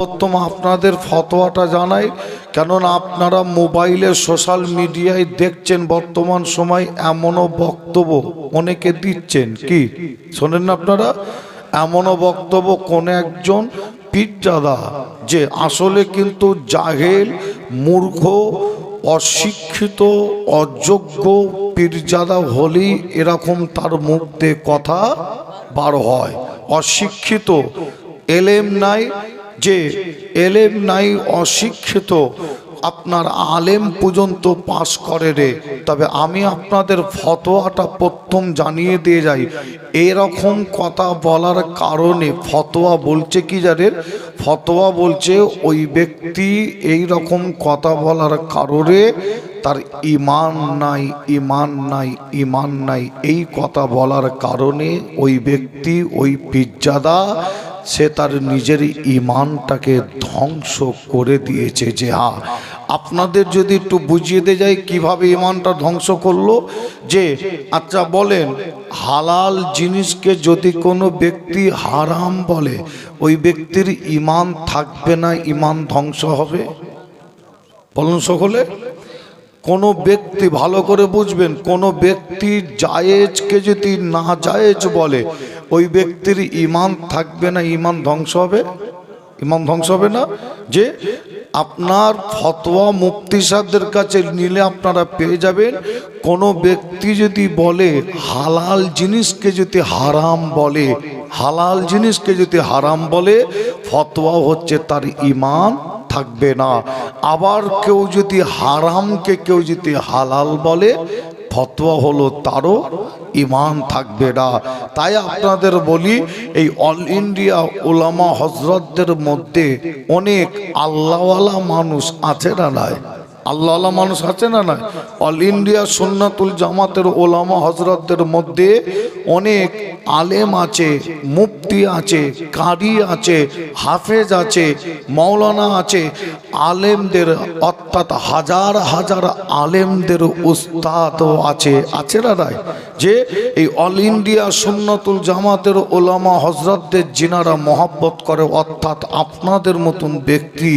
সর্বোত্তম আপনাদের ফতোয়াটা জানাই, কেননা আপনারা মোবাইলে সোশ্যাল মিডিয়ায় দেখছেন বর্তমান সময় এমনও বক্তব্য অনেকে দিচ্ছেন। কি? শোনেন না আপনারা? এমনও বক্তব্য কোন একজন পীরজাদা যে আসলে কিন্তু জাহেল, মূর্খ, অশিক্ষিত, অযোগ্য পীরজাদা হলেই এরকম তার মুখ কথা বার হয়। অশিক্ষিত, এলেম নাই যে এলেম নাই, অশিক্ষিত, আপনার আলেম পর্যন্ত পাশ করে রে। তবে আমি আপনাদের ফতোয়াটা প্রথম জানিয়ে দিয়ে যাই। এরকম কথা বলার কারণে ফতোয়া বলছে কি জানেন? ফতোয়া বলছে ওই ব্যক্তি এই রকম কথা বলার কারণে তার ইমান নাই ইমান নাই ইমান নাই। এই কথা বলার কারণে ওই ব্যক্তি, ওই পিজ্জাদা সে তার নিজের ইমানটাকে ধ্বংস করে দিয়েছে যে হ্যাঁ আপনাদের যদি একটু বুঝিয়ে দিয়ে যায় কীভাবে ইমানটা ধ্বংস করল, যে আচ্ছা বলেন, হালাল জিনিসকে যদি কোনো ব্যক্তি হারাম বলে, ওই ব্যক্তির ইমান থাকবে না ইমান ধ্বংস হবে? বলুন সকলে। কোনো ব্যক্তি ভালো করে বুঝবেন, কোনো ব্যক্তি জায়েজকে যদি না জায়েজ বলে ওই ব্যক্তির ইমান থাকবে না ইমান ধ্বংস হবে? ইমান ধ্বংস হবে না? যে আপনার ফতোয়া সাহেবদের কাছে নিলে আপনারা পেয়ে যাবেন। কোনো ব্যক্তি যদি বলে, হালাল জিনিসকে যদি হারাম বলে, হালাল জিনিসকে যদি হারাম বলে, ফতোয়া হচ্ছে তার ইমান থাকবে না। আবার কেউ যদি হারামকে কেউ যদি হালাল বলে ফতোয়া হলো তারও ইমান থাকবে না। তাই আপনাদের বলি, এই অল ইন্ডিয়া ওলামা হজরতদের মধ্যে অনেক আল্লাহওয়ালা মানুষ আছে না নাই? আল্লাহ মানুষ আছে না নাই? অল ইন্ডিয়া সুন্নাতুল জামাতের ওলামা হজরতদের মধ্যে অনেক আলেম আছে, মুফতি আছে, কারি আছে, হাফেজ আছে মৌলানা আছে। আলেমদের অর্থাৎ হাজার হাজার আলেমদের উস্তাদও আছে। আছে না রায় যে এই অল ইন্ডিয়া সুন্নাতুল জামাতের ওলামা হজরতদের জিনারা মহব্বত করে, অর্থাৎ আপনাদের মতন ব্যক্তি,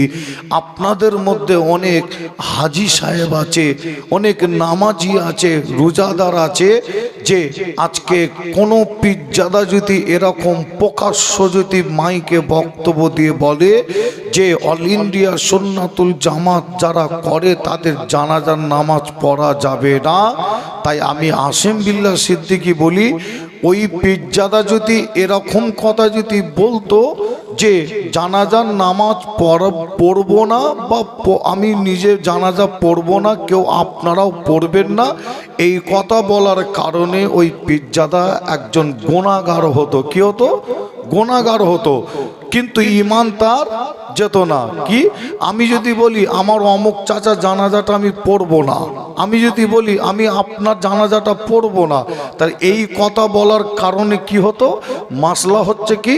আপনাদের মধ্যে অনেক হাজি সাহেব আছে, অনেক নামাজি আছে, রোজাদার আছে, যে আজকে কোনো পিজ্জাদা যদি এরকম প্রকাশ্য যদি মাইকে বক্তব্য দিয়ে বলে যে অল ইন্ডিয়া সুন্নাতুল জামাত যারা করে তাদের জানাজার নামাজ পড়া যাবে না। তাই আমি আসিম বিল্লা সিদ্দিকি বলি, ওই পিজ্জাদা যদি এরকম কথা যদি বলতো যে জানাজার নামাজ পড়ব না বা আমি নিজে জানাজা পড়ব না, কেউ আপনারাও পড়বেন না। এই কথা বলার কারণে ওই পিজ্জাদা একজন গোনাগার হতো। কি হতো? গোনাগার হতো। কিন্তু ইমান তার যেত না কি? আমি যদি বলি, আমার অমুক চাচা জানাজাটা আমি পড়ব না। আমি যদি বলি, আমি আপনার জানাজাটা পড়ব না। তার এই কথা বলার কারণে কি হতো? মাসলা হচ্ছে কি?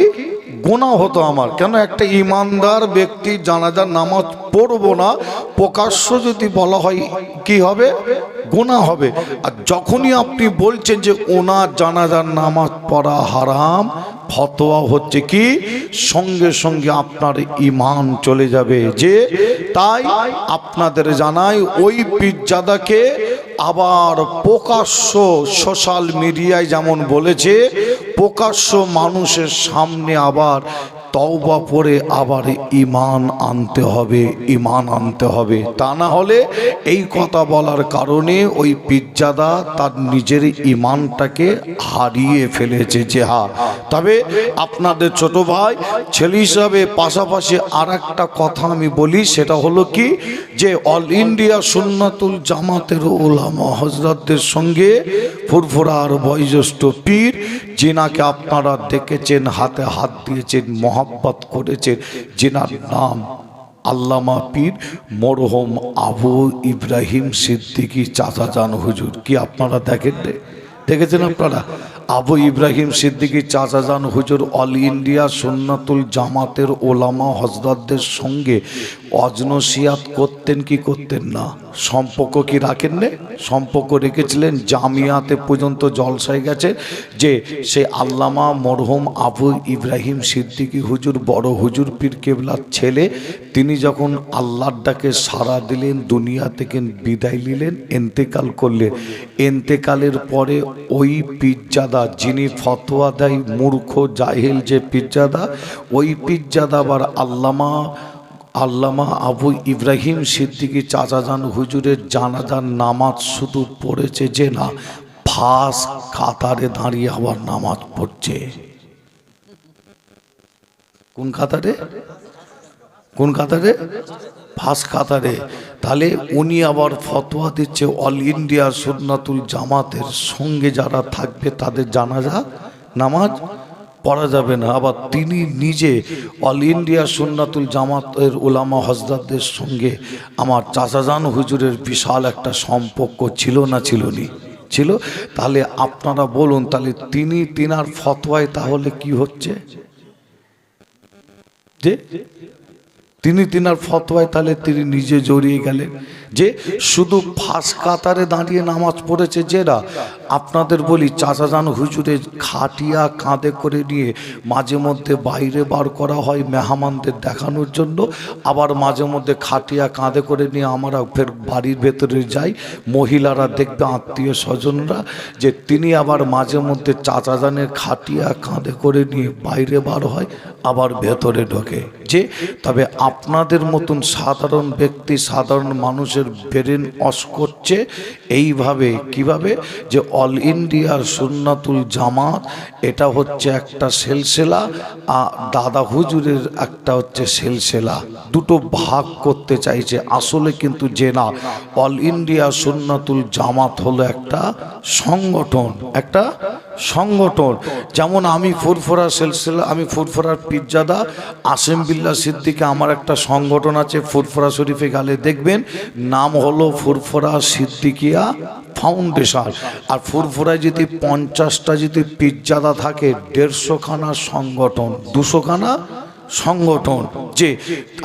গোনা হতো আমার। কেন? একটা ইমানদার ব্যক্তি জানাজার নামাজ পড়ব না, প্রকাশ্য যদি বলা হয়, কি হবে? গোনা হবে। আর যখনই আপনি বলছেন যে, ওনার জানাজার নামাজ পড়া হারাম ফতোয়া হচ্ছে কি? সঙ্গে সঙ্গে আপনার ইমান চলে যাবে। যে তাই আপনাদের জানাই ওই পিজ্জাদাকে আবার প্রকাশ্য সোশ্যাল মিডিয়ায় যেমন বলেছে, প্রকাশ্য মানুষের সামনে আবার তওবা পরে আবার ইমান আনতে হবে ইমান আনতে হবে। তা না হলে এই কথা বলার কারণে ওই পিজ্জাদা তার নিজের ইমানটাকে হারিয়ে ফেলেছে যে হা। তবে আপনাদের ছোট ভাই, ছেলে হিসাবে পাশাপাশি আর একটা কথা আমি বলি, সেটা হলো কি যে অল ইন্ডিয়া সুন্নাতুল জামাতের ওলামা হজরতদের সঙ্গে ফুরফুরা আর বয়োজ্যেষ্ঠ পীর, যিনাকে আপনারা দেখেছেন, হাতে হাত দিয়েছেন মহাব্বত করেছেন, যেনার নাম আল্লামা পীর মরহম আবু ইব্রাহিম সিদ্দিকী চাচা জান হুজুর, কি আপনারা দেখেন রে? দেখেছেন আপনারা? আবু ইব্রাহিম সিদ্দিকী চাচাজান হুজুর, অল ইন্ডিয়া সুন্নাতুল জামাতের ওলামা হজরতদের সঙ্গে অজনসিয়াত করতেন কি করতেন না? সম্পর্ক কি রাখেন নে? সম্পর্ক রেখেছিলেন জামিয়াতে পর্যন্ত জলসায় গেছে যে সে আল্লামা মরহুম আবু ইব্রাহিম সিদ্দিকী হুজুর, বড় হুজুর পীর কেবলার ছেলে, তিনি যখন আল্লাহর ডাকে সাড়া দিলেন, দুনিয়া থেকে বিদায় নিলেন, এন্তেকাল করলেন। এন্তেকালের পরে ওই পিজ্জাদা যিনি ফতোয়া দেয় মূর্খ জাহিল যে পিজ্জাদা, ওই পিজ্জাদা আবার আল্লামা আল্লামা আবু ইব্রাহিম সিদ্দিকী চাচাজান হুজুরের জানাজান নামাজ শুধু পড়েছে যে না, ফাঁস কাতারে দাঁড়িয়ে আবার নামাজ পড়ছে। কোন কাতারে? কোন কাতারে? ফার্স্ট কাতারে। তাহলে উনি আবার ফতোয়া দিচ্ছে, অল ইন্ডিয়া সুন্নাতুল জামাতের সঙ্গে যারা থাকবে তাদের জানাজা, নামাজ পড়া যাবে না। আবার তিনি নিজে, অল ইন্ডিয়া সুন্নাতুল জামাতের ওলামা হজরতদের সঙ্গে আমার চাচাজান হুজুরের বিশাল একটা সম্পর্ক ছিল না ছিল নি? ছিল। তাহলে আপনারা বলুন, তাহলে তিনি, তিনার ফতোয়ায় তাহলে কি হচ্ছে? যে তিনি তিনার ফতোয়ায় তাহলে তিনি নিজে জড়িয়ে গেলেন। যে শুধু ফাঁস কাতারে দাঁড়িয়ে নামাজ পড়েছে যেরা, আপনাদের বলি চাচাজান হুজুরে খাটিয়া কাঁধে করে নিয়ে মাঝে মধ্যে বাইরে বার করা হয় মেহমানদের দেখানোর জন্য, আবার মাঝে মধ্যে খাটিয়া কাঁধে করে নিয়ে আমরা ফের বাড়ির ভেতরে যাই। মহিলারা দেখবে, আত্মীয় স্বজনরা, যে তিনি আবার মাঝে মধ্যে চাচাজানের খাটিয়া কাঁধে করে নিয়ে বাইরে বার হয়, আবার ভেতরে ঢোকে। যে, তবে আপনাদের মতন সাধারণ ব্যক্তি, সাধারণ মানুষের ব্রেন অস করছে এইভাবে, কীভাবে? যে অল ইন্ডিয়ার সুন্নাতুল জামাত, এটা হচ্ছে একটা সেলসেলা, আর দাদা হুজুরের একটা হচ্ছে সেলসেলা। দুটো ভাগ করতে চাইছে, আসলে কিন্তু যে না। অল ইন্ডিয়া সুন্নাতুল জামাত হলো একটা সংগঠন, একটা সংগঠন। যেমন আমি ফুরফুরা সেলসেলা আমি ফুরফুরার পিজ্জাদা আসেম বিল্লা সিদ্দিকে আমার একটা সংগঠন আছে ফুরফুরা শরীফে গালে দেখবেন, নাম হলো ফুরফুরা সিদ্দিকিয়া ফাউন্ডেশন। আর ফুরফুরায় যদি পঞ্চাশটা যদি পিজ্জাদা থাকে, দেড়শোখানা সংগঠন, দুশোখানা সংগঠন। যে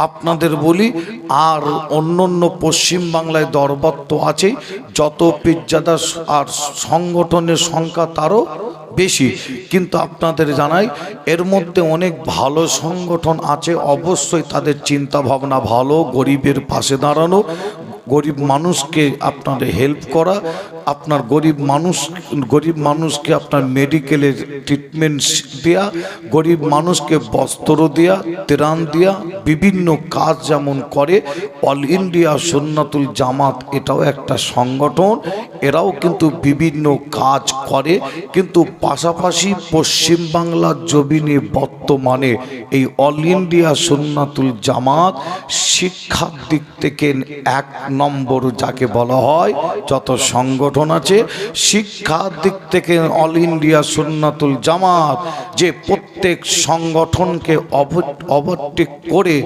আপনাদের বলি, আর অন্য অন্য পশ্চিমবাংলায় দরবার তো আছে যত পিজ্জাদা আর সংগঠনের সংখ্যা তারও বেশি। কিন্তু আপনাদের জানাই, এর মধ্যে অনেক ভালো সংগঠন আছে, অবশ্যই তাদের চিন্তা ভাবনা ভালো, গরিবের পাশে দাঁড়ানো গরিব মানুষকে আপনার হেল্প করা, আপনার গরিব মানুষ, গরিব মানুষকে আপনার মেডিকেলের ট্রিটমেন্ট দেয়া, গরিব মানুষকে বস্ত্র দেয়া, ত্রাণ দেয়া, বিভিন্ন কাজ যেমন করে অল ইন্ডিয়া সুন্নাতুল জামাত এটাও একটা সংগঠন, এরাও কিন্তু বিভিন্ন কাজ করে, কিন্তু পাশাপাশি পশ্চিমবাংলার জমিনে বর্তমানে এই অল ইন্ডিয়া সুন্নাতুল জামাত শিক্ষার দিক থেকে এক নম্বর যাকে বলা হয়, যত সংগঠন আছে শিক্ষার দিক থেকে অল ইন্ডিয়া সুন্নাতুল জামাত যে প্রত্যেক সংগঠনকে অবর্টিক করে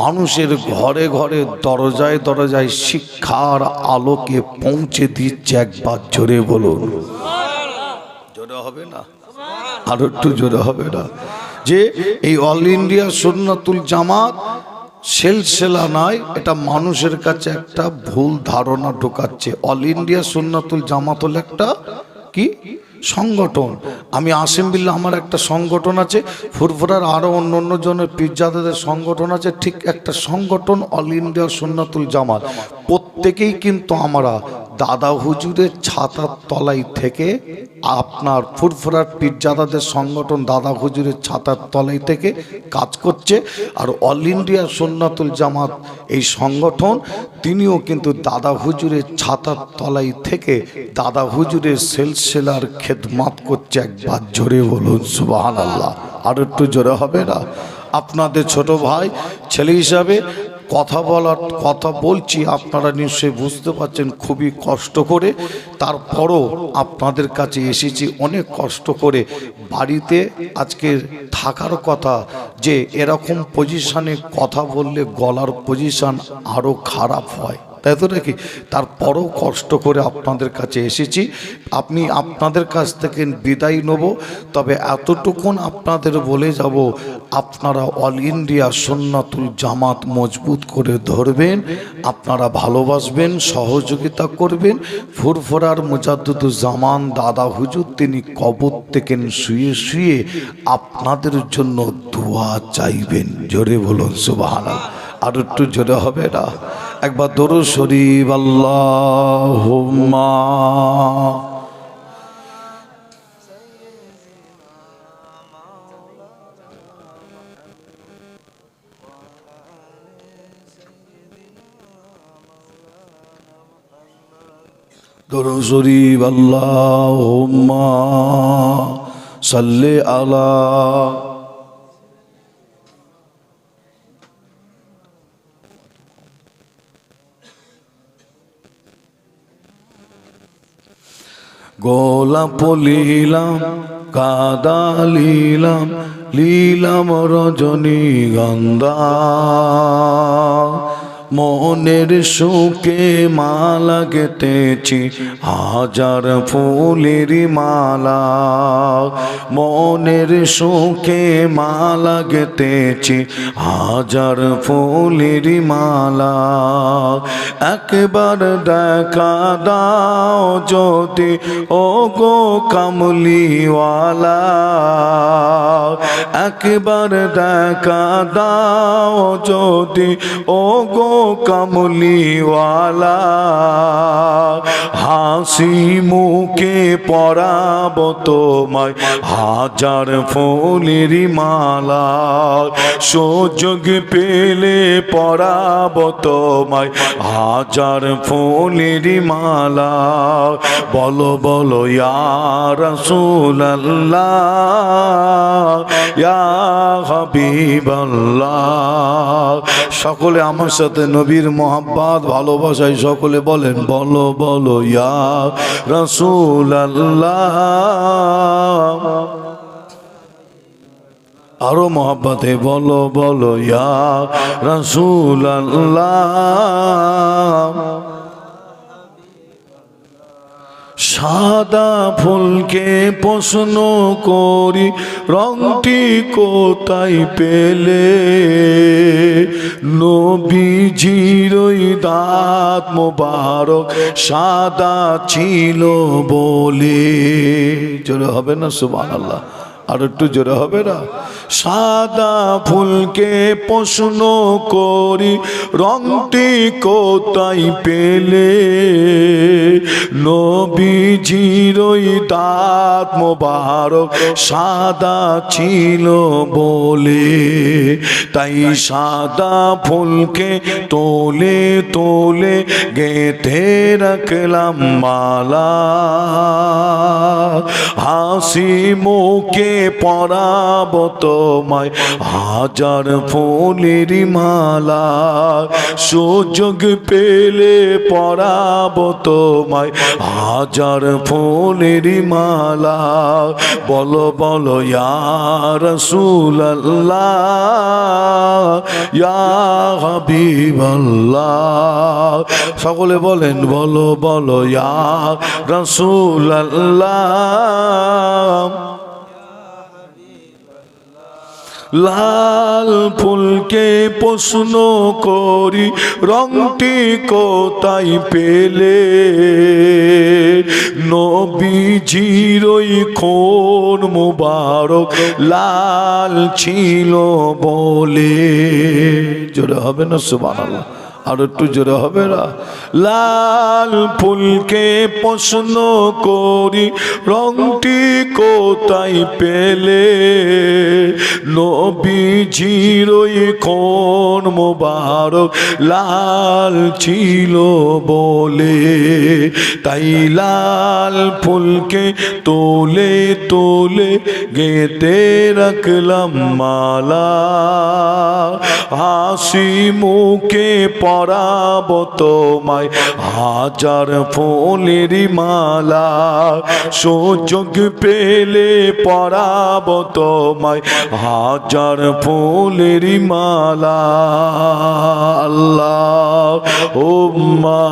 মানুষের ঘরে ঘরে দরজায় দরজায় শিক্ষার আলোকে পৌঁছে দিচ্ছে একবার জোরে বলুন। জোরে হবে না? আর একটু জোরে হবে না? যে এই অল ইন্ডিয়া সুন্নাতুল জামাত সেলসেলা নয় এটা মানুষের কাছে একটা ভুল ধারণা ঢোকাচ্ছে। অল ইন্ডিয়া সুন্নাতুল জামাতুল একটা কি? সংগঠন। আমি আসিম বিল্লা আমার একটা সংগঠন আছে, ফুরফুরার আরও অন্য অন্য জনের পিজ্জাদাদের সংগঠন আছে, ঠিক একটা সংগঠন, অল ইন্ডিয়া সুন্নাতুল জামাত। প্রত্যেকেই কিন্তু আমরা দাদা হুজুরের ছাতার তলাই থেকে আপনার ফুরফুরার পিজ্জাদাদের সংগঠন দাদা হুজুরের ছাতার তলাই থেকে কাজ করছে, আর অল ইন্ডিয়া সুন্নাতুল জামাত এই সংগঠন, তিনিও কিন্তু দাদা হুজুরের ছাতার তলাই থেকে দাদা হুজুরের সেলসেলার খেদমাত করছে একবার। জোরে বলুন সুবাহান আল্লাহ আর একটু জোরে হবে না? আপনাদের ছোট ভাই, ছেলে হিসাবে কথা বলার, কথা বলছি, আপনারা নিশ্চয়ই বুঝতে পারছেন খুবই কষ্ট করে। তারপরও আপনাদের কাছে এসেছি অনেক কষ্ট করে। বাড়িতে আজকে থাকার কথা যে, এরকম পজিশানে কথা বললে গলার পজিশান আরও খারাপ হয়। তাই তো নাকি? তারপরও কষ্ট করে আপনাদের কাছে এসেছি। আপনি আপনাদের কাছ থেকে বিদায় নেব। তবে এতটুকুন আপনাদের বলে যাব, আপনারা অল ইন্ডিয়া সন্ন্যাতুল জামাত মজবুত করে ধরবেন, আপনারা ভালোবাসবেন, সহযোগিতা করবেন। ফুরফুরার মুজাদ্দুদ জামান দাদা হুজুর, তিনি কবর থেকে শুয়ে শুয়ে আপনাদের জন্য দোয়া চাইবেন। জোরে বলুন সুবাহানা আর একটু জোরে হবে না। একবার দরু শরীফ আল্লাহ দরু শরীফ আল্লাহ সাল্লে আলা গোলাপ লীলাম কাদা লীলাম লীলাম রজনী গন্ধা। মনের সুখে মালা গেতেছি হাজার ফুলের মালা। মনের সুখে মালা গেতেছি হাজার ফুলের মালা। একবার দেখা দাও যদি ও গো কামলিওয়ালা। একবার দেখা দাও যদি ও গো কামলিওয়ালা, হাসি মুখে পরাব তোমায়, হাজার ফুলের মালা, সুযোগ পেলে পরাব তোমায়, হাজার ফুলের মালা। বলো বলো ইয়ার রসুল্লাহ ইয়া হাবিবাল্লাহ। সকলে আমার সাথে নবীর মোহাম্মদ ভালোবাসায় সকলে বলেন, বলো বলো, ইয়া রসুল আল্লাহ আরও মহাব্বাতে, বলো বলো, ইয়া রসুল আল্লাহ সাদা ফুলকে প্রশ্ন করি, রংটি কোথায় পেলে? নবীজিরই দাঁত মোবারক সাদা ছিল বলে। জোরে হবে না সুবাহ আল্লাহ আর একটু জোরে হবে না? সাদা ফুলকে প্রশ্ন করি, রংটি কোথায় পেলে? নবীজিরই দাঁত মোবারক সাদা ছিল বলে। তাই সাদা ফুলকে তোলে তোলে গেঁথে রাখলাম মালা। হাসি মুখে পরাব তোমায়। হাজার ফুলের মালা সুযোগ পেলে পরাব তোমায়। হাজার ফুলের মালা বলো বলো ইয়ার রসুল্লাহ ইয়া সকলে বলেন, বলো বলো, ইয়া রসুল্লাহ লাল ফুলকে প্রশ্ন করি, রংটি কোথায় পেলে? নবীজিরই খোন মুবারক লাল ছিল বলে। জোরে হবে না, সুবহানাল্লাহ। আর একটু জোরে হবে না? লাল ফুলকে প্রশ্ন করি, রংটি কোথায় পেলে? নবীজিরই কোন মোবারক লাল ছিল বলে। তাই লাল ফুলকে তোলে তোলে গেতে রাখলাম মালা। হাসি মুখে পরাব তোমায়। হাজার ফুলের মালা সুযোগ পেলে পরাব তোমায়। হাজার ফুলের মালা আল্লাহ উম্মা।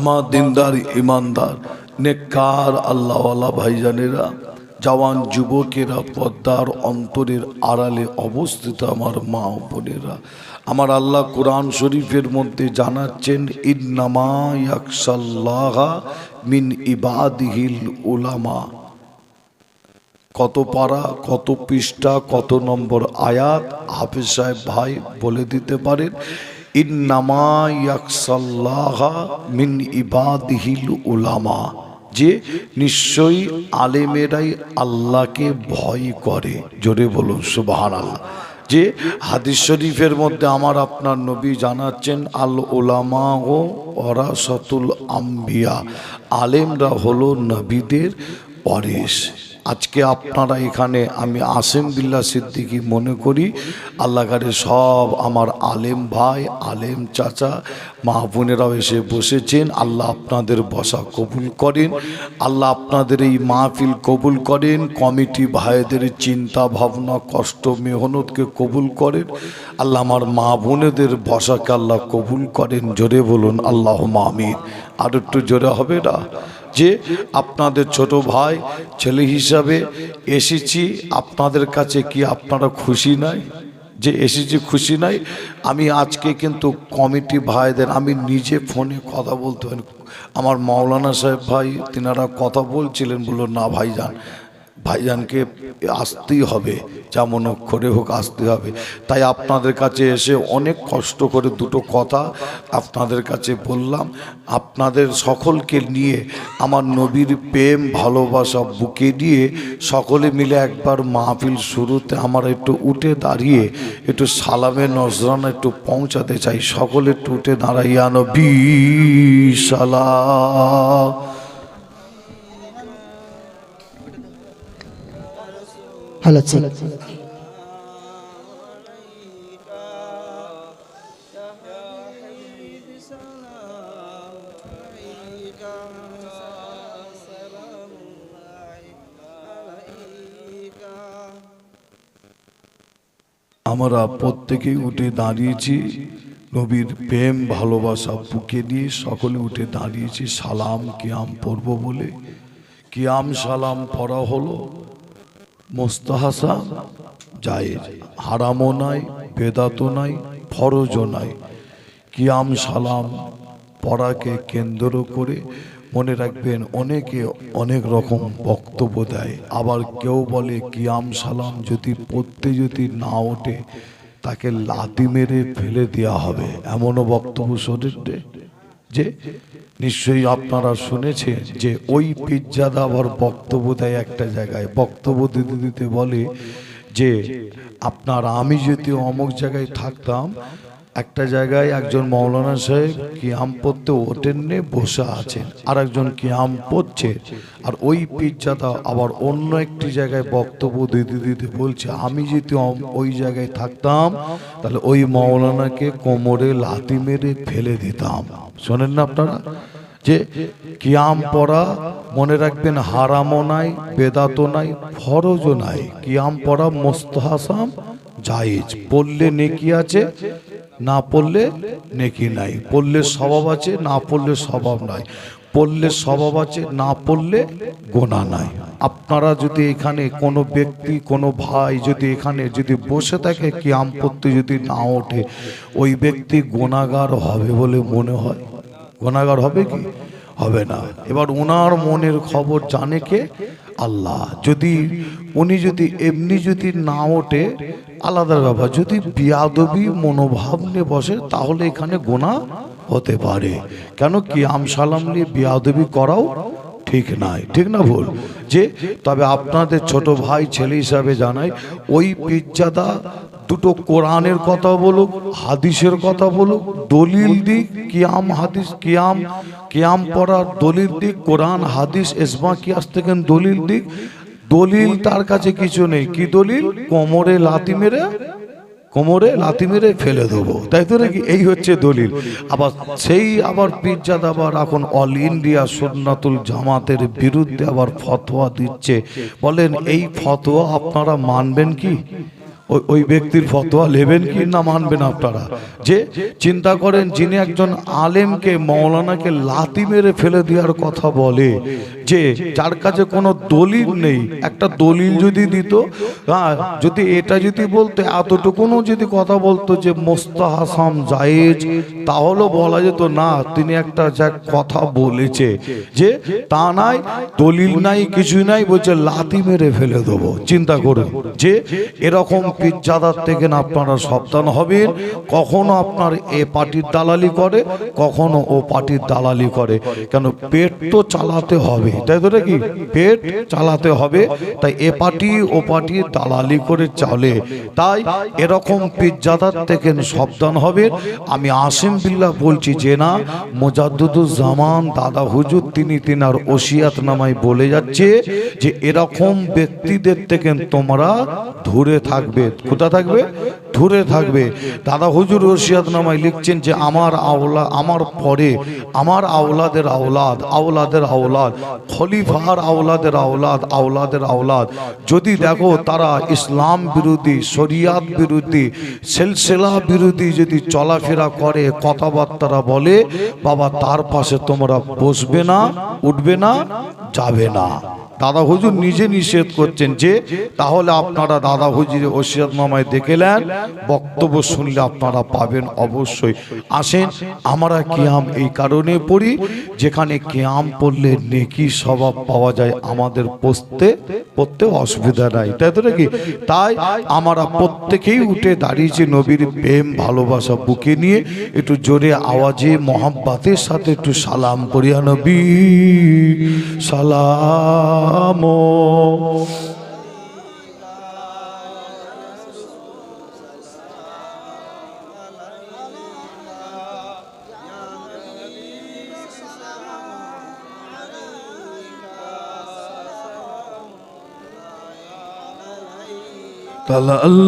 আমার দিনদার, ইমানদার, নেককার আল্লাহওয়ালা ভাইজানেরা, জওয়ান যুবকেরা পদ্মার অন্তরের আড়ালে অবস্থিত আমার মা বোনেরা। আমার আল্লাহ কোরআন শরীফের মধ্যে জানাচ্ছেন, ইন্নামা ইয়াকসাল্লাহা মিন ইবাদিহিল উলামা। কত পারা, কত পৃষ্ঠা, কত নম্বর আয়াত, হাফিজ সাহেব ভাই বলে দিতে পারেন। মিন ইবাদিহিল উলামা। যে নিশ্চয়ই আলেমেরাই আল্লাহকে ভয় করে। জোরে বলুন সুবাহান আল্লাহ যে হাদিস শরীফের মধ্যে আমার আপনার নবী জানাচ্ছেন, আল ওলামা ও ওরাসতুল আম্বিয়া। আলেমরা হলো নবীদের পরেশ। আজকে আপনারা এখানে আমি আসেম বিল্লা সিদ্দিকি মনে করি আল্লাহগারে সব আমার আলেম ভাই, আলেম চাচা, মা বোনেরাও এসে বসেছেন, আল্লাহ আপনাদের বসা কবুল করেন, আল্লাহ আপনাদের এই মাহফিল কবুল করেন, কমিটি ভাইদের চিন্তা ভাবনা, কষ্ট, মেহনতকে কবুল করেন, আল্লাহ আমার মা বোনেদের বসাকে আল্লাহ কবুল করেন, জোরে বলুন আল্লাহ মামিন আর একটু জোরে হবে না? যে আপনাদের ছোট ভাই ছেলে হিসাবে এসেছি, আপনাদের কাছে কি আপনারা খুশি নাই? যে এসেছি খুশি নাই? আমি আজকে কিন্তু কমিটি ভাইদের, আমি নিজে ফোনে কথা বলতে আমার মাওলানা সাহেব ভাই, তিনারা কথা বলছিলেন বলল, না ভাইজান ভাইজানকে আসতেই হবে যেমন করে হোক আসতে হবে। তাই আপনাদের কাছে এসে অনেক কষ্ট করে দুটো কথা আপনাদের কাছে বললাম। আপনাদের সকলকে নিয়ে আমার নবীর প্রেম, ভালোবাসা বুকে দিয়ে সকলে মিলে একবার মাহফিল শুরুতে আমার একটু উঠে দাঁড়িয়ে, একটু সালামে নজরানা একটু পৌঁছাতে চাই। সকলে একটু উঠে দাঁড়াইয়া নবী, সালাম। চেক আমরা প্রত্যেকেই উঠে দাঁড়িয়েছি, নবীর প্রেম, ভালোবাসা বুকে নিয়ে সকলে উঠে দাঁড়িয়েছি, সালাম, কিয়াম পড়ব বলে। কিয়াম, সালাম পড়া হলো। মোস্তাহাসান জায়েজ। হারামও নাই, বেদাতও নাই, ফরজও নাই। কিয়াম সালাম পড়াকে কেন্দ্র করে মনে রাখবেন, অনেকে অনেক রকম বক্তব্য দেয়। আবার কেউ বলে, কিয়াম সালাম যদি পড়তে যদি না ওঠে, তাকে লাতি মেরে ফেলে দেওয়া হবে। এমনও বক্তব্য শরীরে যে, নিশ্চয়ই আপনারা শুনেছেন যে ওই পিজ্জাদা আবার বক্তব্য দেয় একটা জায়গায়। বক্তব্য দিতে দিতে বলে যে, আপনার আমি যদি অমুক জায়গায় থাকতাম একটা জায়গায় একজন মৌলানা সাহেব কিয়াম পড়তে ওঠেন নে বসে আছেন। আর একজন কিয়াম পড়ছে। আর ওই পিজ্জাদা আবার অন্য একটি জায়গায় বক্তব্য দিতে দিতে বলছে, আমি যদি ওই জায়গায় থাকতাম, তাহলে ওই মৌলানাকে কোমরে লাথি মেরে ফেলে দিতাম। শোনেন না আপনারা? যে কিয়াম পড়া মনে রাখবেন হারামও নাই, বেদাতও নাই, ফরজও নাই। কিয়াম পড়া মোস্তহাসাম জায়েজ। পড়লে নেকি আছে না পড়লে নেকি নাই। পড়লে স্বভাব আছে, না পড়লে স্বভাব নাই। পড়লে স্বভাব আছে, না পড়লে গোনা নাই। আপনারা যদি এখানে কোনো ব্যক্তি, কোনো ভাই যদি এখানে যদি বসে থাকে, কিয়াম পড়তে যদি না ওঠে, ওই ব্যক্তি গোনাগার হবে বলে মনে হয়। গোনাগার হবে কি? হবে না। এবার ওনার মনের খবর জানে কে? আল্লাহ। যদি উনি যদি এমনি যদি না ওঠে, আলাদা ব্যাপার। যদি বিয়াদবি মনোভাব নিয়ে বসে, তাহলে এখানে গোনা হতে পারে। কেন কি আম সালাম নিয়ে বিয়াদবি করাও ঠিক নাই। ঠিক না ভুল? যে, তবে আপনাদের ছোট ভাই ছেলে হিসাবে জানাই, ওই পিজ্জাদা দুটো কোরআনের কথা বলুক, হাদিসের কথা বলুক, দলিল দিক, কিয়াম হাদিস, কিয়াম কিয়াম পড়ার দলিল দিক, কোরআন, হাদিস এসমা কিয়াস থেকে দলিল দিক। দলিল তার কাছে কিছু নেই। কি দলিল? কোমরে লাতি মেরে, কোমরে লাথি মেরে ফেলে দেবো। তাই তো নাকি? এই হচ্ছে দলিল। আবার সেই আবার পিজ্জাদ আবার এখন অল ইন্ডিয়া সুন্নাতুল জামাতের বিরুদ্ধে আবার ফতোয়া দিচ্ছে। বলেন, এই ফতোয়া আপনারা মানবেন কি? ওই ব্যক্তির ফতোয়া নেবেন কি না মানবেন আপনারা? যে চিন্তা করেন যিনি একজন আলেমকে, মৌলানাকে লাতি মেরে ফেলে দেওয়ার কথা বলে, যে যার কাছে কোনো দলিল নেই, একটা দলিল যদি দিত হ্যাঁ যদি এটা যদি বলতে, এতটুকুনও যদি কথা বলতো যে মোস্তাহাসাম জায়েজ তাহলেও বলা যেত, না, তিনি একটা যা কথা বলেছে, যে তা নাই, দলিল নাই কিছু নাই, বলছে লাতি মেরে ফেলে দেবো। চিন্তা করুন, যে এরকম পিজ্জাদার থেকে আপনারা সাবধান হবেন। কখনো আপনার এ পার্টির দালালি করে, কখনো ও পার্টির দালালি করে। কেন, পেট তো চালাতে হবে, তাই তো নাকি? পেট চালাতে হবে, তাই এ পার্টি ও পার্টির দালালি করে চলে। তাই এরকম পিজ্জাদার থেকে সাবধান হবে আমি আসিম বিল্লাহ বলছি যে না মোজাদ্দুজ্জামান দাদা হুজুর তিনি তিনার ওসিয়াত নামায় বলে যাচ্ছে যে, এরকম ব্যক্তিদের থেকে তোমরা ধরে থাকবে। কোথা থাকবে? দূরে থাকবে। দাদা হুজুর ওসিয়াত নামায় লিখছেন যে, আমার আওলা, আমার পরে, আমার আওলাদের আওলাদ আওলাদের আওলাদ, খলিফার আওলাদের আওলাদ আওলাদের আওলাদ, যদি দেখো তারা ইসলাম বিরোধী, শরিয়াত বিরোধী, সেলসেলা বিরোধী যদি চলাফেরা করে, কথাবার্তারা বলে, বাবা তার পাশে তোমরা বসবে না, উঠবে না, যাবে না। দাদা হুজুর নিজে নিষেধ করছেন যে, তাহলে আপনারা দাদা হুজুরের ওসিয়াত নামায় দেখেলেন বক্তব্য শুনলে আপনারা পাবেন অবশ্যই। আসেন, আমরা কিয়াম এই কারণে পড়ি, যেখানে কিয়াম পড়লে নেকি স্বভাব পাওয়া যায় আমাদের পড়তে পড়তে অসুবিধা নাই। তাই তো নাকি? তাই আমরা প্রত্যেকেই উঠে দাঁড়িয়েছি নবীর প্রেম, ভালোবাসা বুকে নিয়ে, একটু জোরে আওয়াজে, মহাব্বাতের সাথে একটু সালাম করিয়া নবী, সালাম। নাম তালাল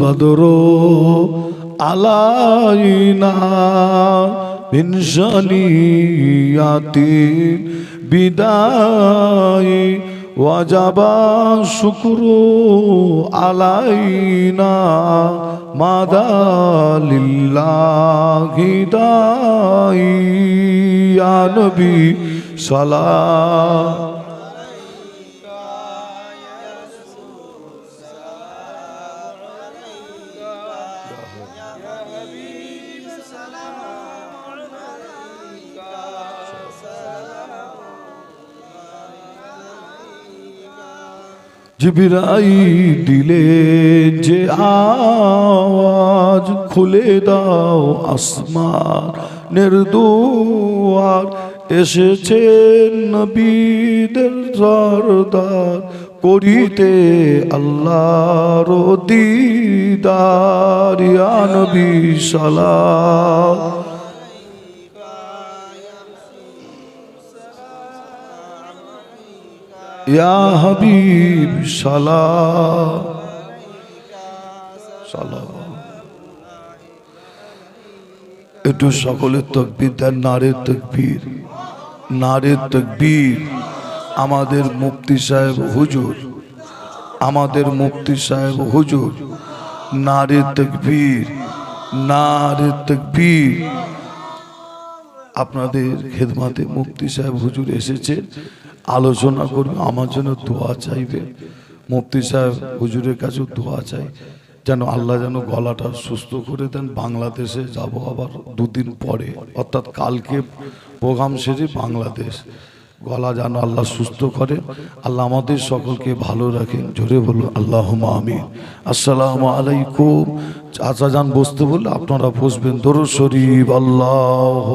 বদরো আলাইনা ইনশানিয়াতি বিদায় ওয়াজাবা শুক্রু আলাইনা মাদালিল্লাহি দাই ইয়া নবী সালাম জিবিরাই দিলে যে আওয়াজ খুলে দাও আসমানের দুয়ার। এসেছেন নবীদের সরদার করিতে আল্লাহর দিদার। নবী ইয়া হাবিব, সালাম। সালাম। একটু সকলের তকবীর দেন নারের তকবীর নারের তকবীর। আমাদের মুফতি সাহেব, হুজুর। আমাদের মুফতি সাহেব, হুজুর। নারের তকবীর নারের তকবীর। আপনাদের খেদমাতে মুফতি সাহেব, হুজুর এসেছেন আলোচনা করবে, আমার জন্য দোয়া চাইবে। মুফতি সাহেব হুজুরের কাছেও দোয়া চাই, যেন আল্লাহ যেন গলাটা সুস্থ করে দেন। বাংলাদেশে যাব আবার দুদিন পরে, অর্থাৎ কালকে প্রোগ্রাম সেরে বাংলাদেশ। গলা যেন আল্লাহ সুস্থ করে, আল্লাহ আমাদের সকলকে ভালো রাখেন। জোরে বলুন আল্লাহ আমিন। আসসালামু আলাইকুম। চাচা যান, বসতে বললে আপনারা বসবেন। দরুদ শরীফ আল্লাহ